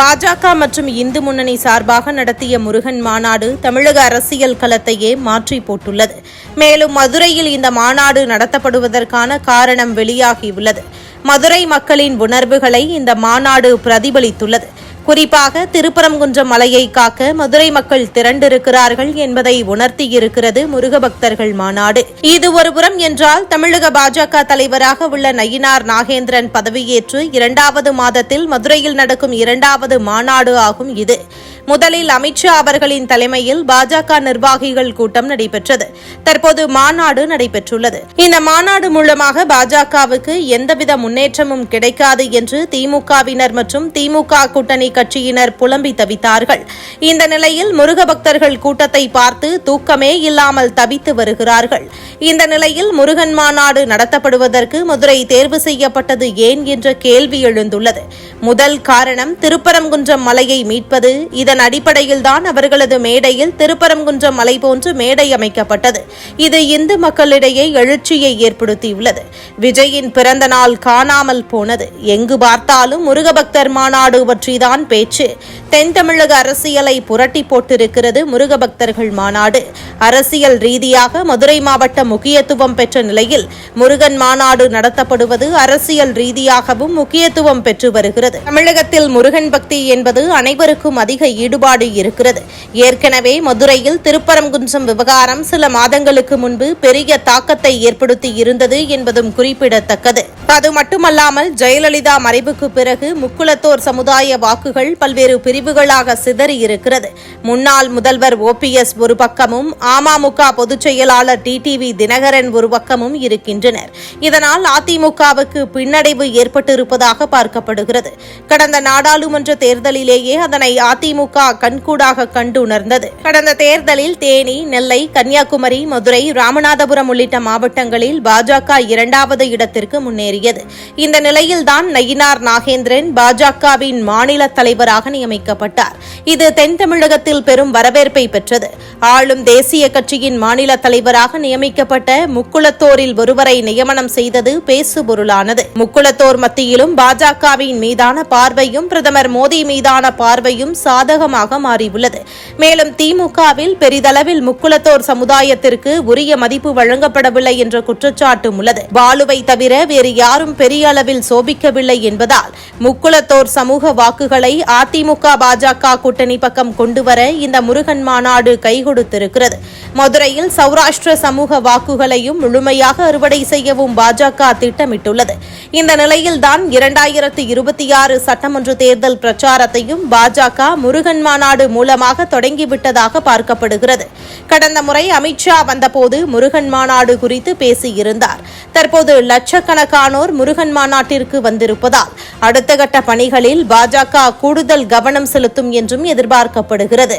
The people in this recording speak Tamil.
பாஜக மற்றும் இந்து முன்னணி சார்பாக நடத்திய முருகன் மாநாடு தமிழக அரசியல் களத்தையே மாற்றி போட்டுள்ளது. மேலும் மதுரையில் இந்த மாநாடு நடத்தப்படுவதற்கான காரணம் வெளியாகியுள்ளது. மதுரை மக்களின் உணர்வுகளை இந்த மாநாடு பிரதிபலித்துள்ளது. குறிப்பாக திருப்பரங்குன்றம் மலையை காக்க மதுரை மக்கள் திரண்டிருக்கிறார்கள் என்பதை உணர்த்தியிருக்கிறது முருக பக்தர்கள் மாநாடு. இது ஒருபுறம் என்றால் தமிழக பாஜக தலைவராக உள்ள நயினார் நாகேந்திரன் பதவியேற்று இரண்டாவது மாதத்தில் மதுரையில் நடக்கும் இரண்டாவது மாநாடு ஆகும் இது. முதலில் அமித்ஷா அவர்களின் தலைமையில் பாஜக நிர்வாகிகள் கூட்டம் நடைபெற்றது. தற்போது மாநாடு நடைபெற்றுள்ளது. இந்த மாநாடு மூலமாக பாஜகவுக்கு எந்தவித முன்னேற்றமும் கிடைக்காது என்று திமுகவினர் மற்றும் திமுக கூட்டணி கட்சியினர் புலம்பி தவித்தார்கள். இந்த நிலையில் முருக பக்தர்கள் கூட்டத்தை பார்த்து தூக்கமே இல்லாமல் தவித்து வருகிறார்கள். இந்த நிலையில் முருகன் மாநாடு நடத்தப்படுவதற்கு மதுரை தேர்வு செய்யப்பட்டது ஏன் என்ற கேள்வி எழுந்துள்ளது. முதல் காரணம் திருப்பரங்குன்றம் மலையை மீட்பது. இதன் அடிப்படையில்தான் அவர்களது மேடையில் திருப்பரங்குன்றம் மலை போன்று மேடை அமைக்கப்பட்டது. இது இந்து மக்களிடையே எழுச்சியை ஏற்படுத்தியுள்ளது. விஜயின் பிறந்த நாள் காணாமல் போனது. எங்கு பார்த்தாலும் முருகபக்தர் மாநாடு பற்றிதான் பேச்சு. தென் தமிழக அரசியலை புரட்டி போட்டிருக்கிறது முருகபக்தர்கள் மாநாடு. அரசியல் ரீதியாக மதுரை மாவட்டம் முக்கியத்துவம் பெற்ற நிலையில் முருகன் மாநாடு நடத்தப்படுவது அரசியல் ரீதியாகவும் முக்கியத்துவம் பெற்று வருகிறது. தமிழகத்தில் முருகன் பக்தி என்பது அனைவருக்கும் அதிக ஈடுபாடு இருக்கிறது. ஏற்கனவே மதுரையில் திருப்பரங்குன்றம் விவகாரம் சில மாதங்களுக்கு முன்பு பெரிய தாக்கத்தை ஏற்படுத்தி இருந்தது என்பதும் குறிப்பிடத்தக்கது. அது மட்டுமல்லாமல் ஜெயலலிதா மறைவுக்கு பிறகு முக்குளத்தோர் சமுதாய வாக்குகள் பல்வேறு பிரிவுகளாக சிதறி இருக்கிறது. முன்னாள் முதல்வர் ஓபிஎஸ் ஒரு பக்கமும் அமமுக பொதுச் செயலாளர் டிடிவி தினகரன் ஒரு பக்கமும் இருக்கின்றனர். இதனால் அதிமுகவுக்கு பின்னடைவு ஏற்பட்டிருப்பதாக பார்க்கப்படுகிறது. கடந்த நாடாளுமன்ற தேர்தலிலேயே அதனை அதிமுக கண்கூடாக கண்டு உணர்ந்தது கடந்த தேர்தலில் தேனி நெல்லை கன்னியாகுமரி மதுரை ராமநாதபுரம் உள்ளிட்ட மாவட்டங்களில் பாஜக இரண்டாவது இடத்திற்கு முன்னேறி கூறியது. இந்த நிலையில்தான் நயினார் நாகேந்திரன் பாஜகவின் மாநில தலைவராக நியமிக்கப்பட்டார். இது தென் தமிழகத்தில் பெரும் வரவேற்பை பெற்றது. ஆளும் தேசிய கட்சியின் மாநில தலைவராக நியமிக்கப்பட்ட முக்குளத்தோரில் ஒருவரை நியமனம் செய்தது பேசுபொருளானது. முக்குளத்தோர் மத்தியிலும் பாஜகவின் மீதான பார்வையும் பிரதமர் மோடி மீதான பார்வையும் சாதகமாக மாறியுள்ளது. மேலும் திமுகவில் பெரிதளவில் முக்குளத்தோர் சமுதாயத்திற்கு உரிய மதிப்பு வழங்கப்படவில்லை என்ற குற்றச்சாட்டும் உள்ளது. பாலுவை தவிர வேறு யாரும் பெரிய அளவில் சோபிக்கவில்லை என்பதால் முக்குளத்தோர் சமூக வாக்குகளை அதிமுக பாஜக கூட்டணி பக்கம் கொண்டுவர இந்த முருகன் மாநாடு கை கொடுத்திருக்கிறது. மதுரையில் சௌராஷ்டிர சமூக வாக்குகளையும் முழுமையாக அறுவடை செய்யவும் பாஜக திட்டமிட்டுள்ளது. இந்த நிலையில்தான் இரண்டாயிரத்து இருபத்தி ஆறு சட்டமன்ற தேர்தல் பிரச்சாரத்தையும் பாஜக முருகன் மாநாடு மூலமாக தொடங்கிவிட்டதாக பார்க்கப்படுகிறது. கடந்த முறை அமித்ஷா வந்தபோது முருகன் மாநாடு குறித்து பேசியிருந்தார். தற்போது லட்சக்கணக்கானோர் முருகன் மாநாட்டிற்கு வந்திருப்பதால் அடுத்த கட்ட பணிகளில் பாஜக கூடுதல் கவனம் செலுத்தும் என்றும் எதிர்பார்க்கப்படுகிறது.